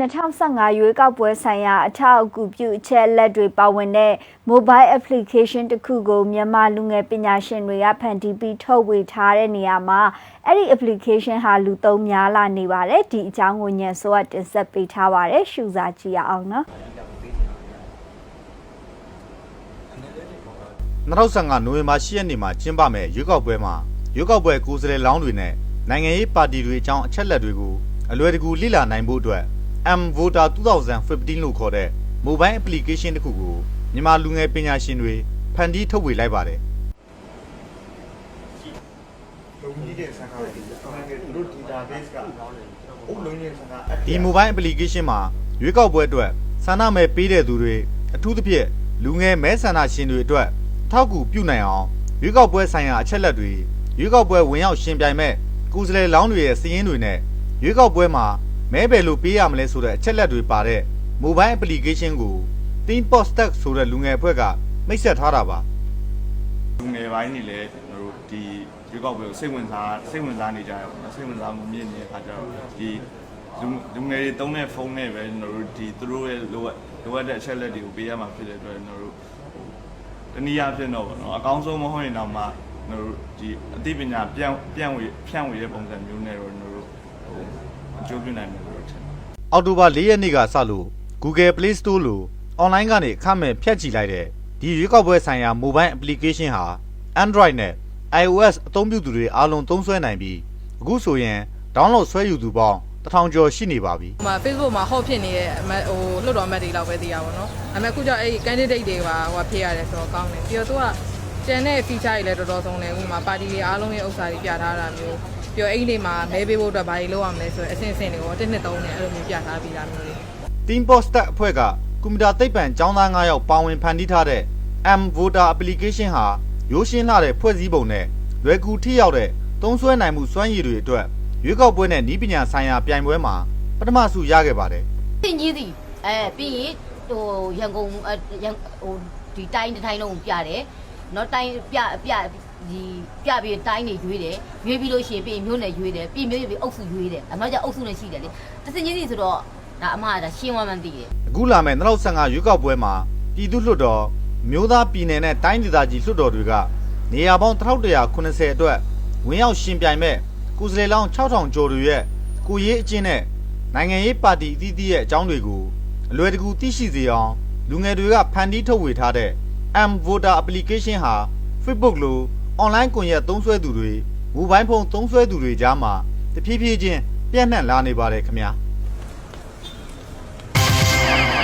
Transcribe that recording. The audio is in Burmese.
2015ရွေးကောက်ပွဲဆိုင်ရာအထောက်အကူပြုအချက်အလက်တွေပါဝင်တဲ့ mobile application တစ်ခုကိုမြန်မာလူငယ်ပညာရှင်တွေကဖန်တီးပြီးထုတ်ဝေထားတဲ့နေရာမှာအဲ့ဒီ application ဟာလူသုံးများလာနေပါတယ်ဒီအကြောင်းကိုညံဆိုကတင်ဆက်ပေးထားပါတယ်ရှုစားကြည့်ရအောင်နော်2015နိုဝင်ဘာ10ရက်နေ့မှာကျင်းပမယ်ရွေးကောက်ပွဲမှာရွေးကောက်ပွဲကိုယ်စားလှယ်လောင်းတွေနဲ့နိုင်ငံရေးပါတီတွေအကြောင်းအချက်လက်တွေကိုအလွယ်တကူလေ့လာနိုင်ဖို့အတွက် M Voter 2015လို့ခေါ်တဲ့ mobile application တစ်ခုကိုမြန်မာလူငယ်ပညာရှင်တွေဖန်တီးထုတ်ဝေလိုက်ပါတယ်လုံကြီးတဲ့ဆန္ဒတွေနိုင်ငံသူတို့ database ကအုပ်လုံးကြီးဆန္ဒဒီ mobile application မှာရွေးကောက်ပွဲအတွက်ဆန္ဒမဲပေးတဲ့သူတွေအထူးသဖြင့်လူငယ်မဲဆန္ဒရှင်တွေအတွက်အထောက်အကူပြုနိုင်အောင်ရွေးကောက်ပွဲဆိုင်ရာအချက်လက်တွေရွေးကောက်ပွဲဝင်ရောက်ရှင်ပြိုင်မဲ့ကိုယ်စားလှယ်လောင်းတွေရဲ့စည်ရင်းတွေနဲ့ရွေးကောက်ပွဲမှာ မဲဘယ်လိုပေးရမလဲဆိုတဲ့အချက်လက်တွေပါတဲ့ mobile application ကို Team Post-Tech ဆိုတဲ့လူငယ်အဖွဲ့ကမိတ်ဆက်ထားတာပါလူငယ်ပိုင်းနေလဲကျွန်တော်တို့ဒီရွေးကောက်ပွဲကိုစိတ်ဝင်စားစိတ်ဝင်စားနေကြရပါတော့စိတ်ဝင်စားမှုမြင့်နေတဲ့အခါကျတော့ဒီလူလူငယ်တွေတုံးတဲ့ဖုန်းနဲ့ပဲကျွန်တော်တို့ဒီသူတို့ရဲ့လိုအပ်လိုအပ်တဲ့အချက်လက်တွေကိုပေးရမှာဖြစ်တဲ့အတွက်ကျွန်တော်တို့ဟိုတနည်းအားဖြင့်တော့ဗောနော်အကောင်းဆုံးမဟုတ်ရင်တော့မှကျွန်တော်တို့ဒီအသိပညာပြန့်ပြန့်ဝေဖြန့်ဝေတဲ့ပုံစံမျိုးနဲ့တော့ကျွန်တော်တို့ဟို အကျိုးပြုနိုင်မယ်လို့ထင်တယ်အောက်တိုဘာ၄ရက်နေ့ကစလို့ Google Play Store လို့ online ကနေအခမဲ့ဖြတ်ချီလိုက်တဲ့ဒီရွေးကောက်ပွဲဆိုင်ရာ mobile application ဟာ Android နဲ့ iOS အသုံးပြုသူတွေအားလုံးသုံးစွဲနိုင်ပြီးအခုဆိုရင် download ဆွဲယူသူပေါင်းတစ်ထောင်ကျော်ရှိနေပါပြီဟိုမှာ Facebook မှာ hot ဖြစ်နေတဲ့အမတ်ဟိုလွတ်တော်အမတ်တွေလောက်ပဲသိရပါတော့။အမေအခုကျအဲ့ဒီ candidate တွေပါဟိုဖြစ်ရတယ်ဆိုတော့ကောင်းတယ်။ပြီးတော့သူကကျန်တဲ့ feature တွေလည်းတော်တော်ဆုံးတယ်။ဥပမာပါတီတွေအားလုံးရဲ့ဥစ္စာတွေပြထားတာမျိုး ပြီးတော့အဲ့ဒီမှာမဲပေးဖို့အတွက်ဘာတွေလုပ်ရမလဲဆိုတော့အစင်စင်တွေကိုတစ်နှစ်သုံးနဲ့အဲ့လိုမျိုးပြထားပြီးသားမျိုးတွေ Team Poster အဖွဲ့ကကွန်ပျူတာသိပ္ပံကျောင်းသား9ယောက်ပါဝင်ဖန်တီးထားတဲ့ M Voter Application ဟာရိုးရှင်းလာတဲ့ဖွဲ့စည်းပုံနဲ့လွယ်ကူထိရောက်တဲ့သုံးစွဲနိုင်မှုစွမ်းရည်တွေအတွက်ရွေးကောက်ပွဲနဲ့ဤပညာဆိုင်ရာပြိုင်ပွဲမှာပထမဆုရခဲ့ပါတယ်။တင်ကြီးသည်အဲပြီးရင်ဟိုရန်ကုန်ရန်ဟိုဒီတိုင်းတိုင်းလုံးပြတယ်။နော်တိုင်းပြပြ ဒီပြပြီးတိုင်းနေရွေးတယ်ရွေးပြီးလို့ရှိရင်ပြီးရင်မြို့နယ်ရွေးတယ်ပြီးမြို့ရွေးပြီးအုပ်စုရွေးတယ်အမှကျအုပ်စုနဲ့ရှိတယ်လေတစင်ကြီးစီဆိုတော့ဒါအမကဒါရှင်းဝမ်းမှန်းသိတယ်အခုလာမယ့်2015ရွေးကောက်ပွဲမှာပြည်သူ့လွှတ်တော်မျိုးသားပြည်နယ်နဲ့တိုင်းဒေသကြီးလွှတ်တော်တွေကနေရာပေါင်း1180အတွက်ဝင်ရောက်ရှင်ပြိုင်မဲ့ကိုယ်စားလှယ်လောင်း6000ကျော်တွေရဲ့ကိုရေးအချင်းနဲ့နိုင်ငံရေးပါတီအသီးသီးရဲ့အကြောင်းတွေကိုအလွယ်တကူသိရှိစေအောင်လူငယ်တွေကဖန်တီးထုတ်ဝေထားတဲ့ M Voter application ဟာ Facebook လို online ကွန်ရက်သုံးစွဲသူတွေမိုဘိုင်းဖုန်းသုံးစွဲသူတွေကြားမှာတဖြည်းဖြည်းချင်းပြန့်နှံ့လာနေပါတယ်ခင်ဗျာ။